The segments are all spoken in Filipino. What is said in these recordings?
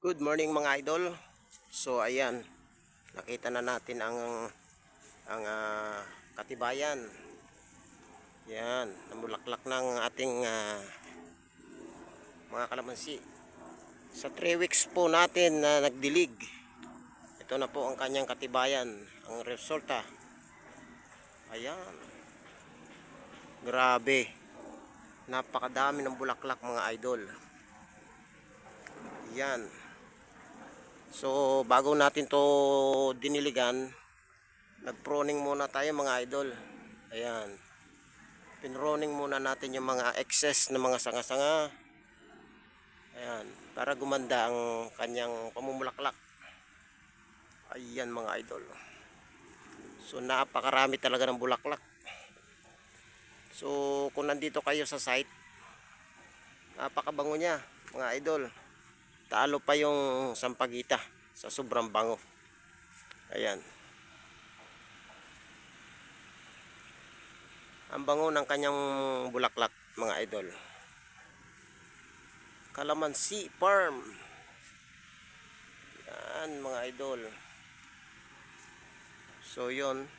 Good morning mga idol. So ayan, nakita na natin ang ang ah, katibayan. Yan, namulaklak ng ating ah, mga kalamansi. Sa 3 weeks po natin na nagdilig. Ito na po ang kanyang katibayan, ang resulta. Ayan. Grabe. Napakadami ng bulaklak mga idol. Yan. So, bago natin to diniligan, nag-proning muna tayo mga idol. Ayan. Pinroning muna natin yung mga excess na mga sanga-sanga. Ayan. Para gumanda ang kanyang pamumulaklak. Ayan mga idol. So, napakarami talaga ng bulaklak. So, kung nandito kayo sa site, napakabango niya mga idol. Talo pa yung sampagita sa sobrang bango. Ayan. Ang bango ng kanyang bulaklak, mga idol. Calamansi Farm. Yan, mga idol. So, yon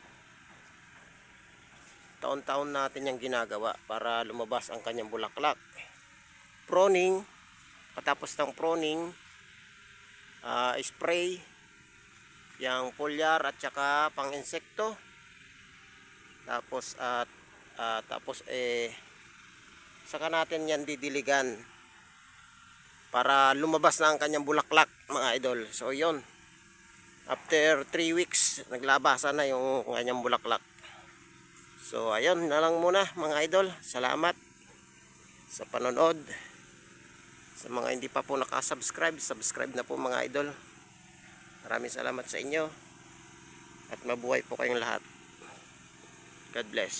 Taon-taon natin yung ginagawa para lumabas ang kanyang bulaklak. Proning, katapos ng proning ah, spray yung foliar at saka pang insekto tapos at ah, tapos eh saka natin yan didiligan para lumabas na ang kanyang bulaklak mga idol. So yon after 3 weeks naglabasan na yung kanyang bulaklak. So ayun na lang muna mga idol. Salamat sa panonood sa mga hindi pa po nakasubscribe, subscribe na po mga idol. Maraming salamat sa inyo. At mabuhay po kayong lahat. God bless.